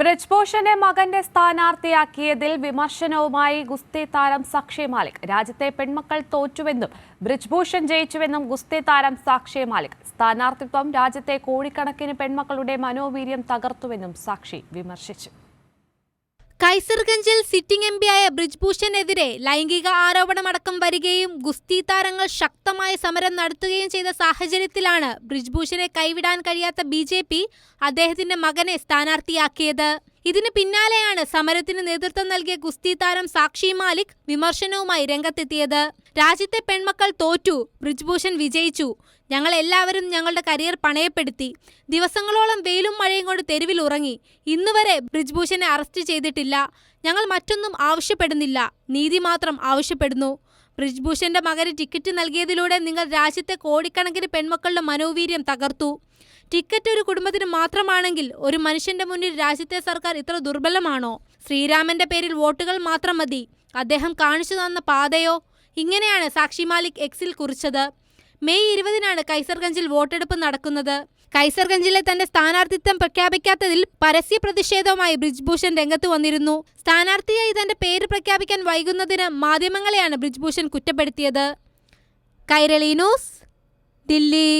ബ്രജ്ഭൂഷനെ മകന്റെ സ്ഥാനാർത്ഥിയാക്കിയതിൽ വിമർശനവുമായി ഗുസ്തി താരം സാക്ഷി മാലിക്. രാജ്യത്തെ പെൺമക്കൾ തോറ്റുവെന്നും ബ്രജ്ഭൂഷൺ ജയിച്ചുവെന്നും ഗുസ്തി താരം സാക്ഷി മാലിക്. സ്ഥാനാർത്ഥിത്വം രാജ്യത്തെ കോടിക്കണക്കിന് പെൺമക്കളുടെ മനോവീര്യം തകർത്തുവെന്നും സാക്ഷി വിമർശിച്ചു. കൈസർഗഞ്ചിൽ സിറ്റിംഗ് എം പിയായ ബ്രിജ്ഭൂഷണെതിരെ ലൈംഗിക ആരോപണമടക്കം വരികയും ഗുസ്തി താരങ്ങൾ ശക്തമായ സമരം നടത്തുകയും ചെയ്ത സാഹചര്യത്തിലാണ് ബ്രിജ്ഭൂഷനെ കൈവിടാൻ കഴിയാത്ത ബി ജെ പി അദ്ദേഹത്തിന്റെ മകനെ സ്ഥാനാർത്ഥിയാക്കിയത്. ഇതിന് പിന്നാലെയാണ് സമരത്തിന് നേതൃത്വം നൽകിയ ഗുസ്തി താരം സാക്ഷി മാലിക് വിമർശനവുമായി രംഗത്തെത്തിയത്. രാജ്യത്തെ പെൺമക്കൾ തോറ്റു ബ്രിജ്ഭൂഷൺ വിജയിച്ചു. ഞങ്ങൾ എല്ലാവരും ഞങ്ങളുടെ കരിയർ പണയപ്പെടുത്തി. ദിവസങ്ങളോളം വെയിലും മഴയും കൊണ്ട് തെരുവിൽ ഉറങ്ങി. ഇന്നുവരെ ബ്രിജ്ഭൂഷനെ അറസ്റ്റ് ചെയ്തിട്ടില്ല. ഞങ്ങൾ മറ്റൊന്നും ആവശ്യപ്പെടുന്നില്ല. നീതി മാത്രം ആവശ്യപ്പെടുന്നു. ബ്രിജ്ഭൂഷന്റെ മകന് ടിക്കറ്റ് നൽകിയതിലൂടെ നിങ്ങൾ രാജ്യത്തെ കോടിക്കണക്കിന് പെൺമക്കളുടെ മനോവീര്യം തകർത്തു. ടിക്കറ്റ് ഒരു കുടുംബത്തിന് മാത്രമാണെങ്കിൽ ഒരു മനുഷ്യന്റെ മുന്നിൽ രാജ്യത്തെ സർക്കാർ ഇത്ര ദുർബലമാണോ? ശ്രീരാമന്റെ പേരിൽ വോട്ടുകൾ മാത്രം മതി. അദ്ദേഹം കാണിച്ചു തന്ന പാതയോ? ഇങ്ങനെയാണ് സാക്ഷി മാലിക് എക്സിൽ കുറിച്ചത്. മെയ് ഇരുപതിനാണ് കൈസർഗഞ്ചിൽ വോട്ടെടുപ്പ് നടക്കുന്നത്. കൈസർഗഞ്ചിലെ തന്റെ സ്ഥാനാർത്ഥിത്വം പ്രഖ്യാപിക്കാത്തതിൽ പരസ്യ പ്രതിഷേധവുമായി ബ്രിജ്ഭൂഷൺ രംഗത്ത് വന്നിരുന്നു. സ്ഥാനാർത്ഥിയായി തന്റെ പേര് പ്രഖ്യാപിക്കാൻ വൈകുന്നതിന് മാധ്യമങ്ങളെയാണ് ബ്രിജ്ഭൂഷൺ കുറ്റപ്പെടുത്തിയത്. കൈരളി ന്യൂസ് ദില്ലി.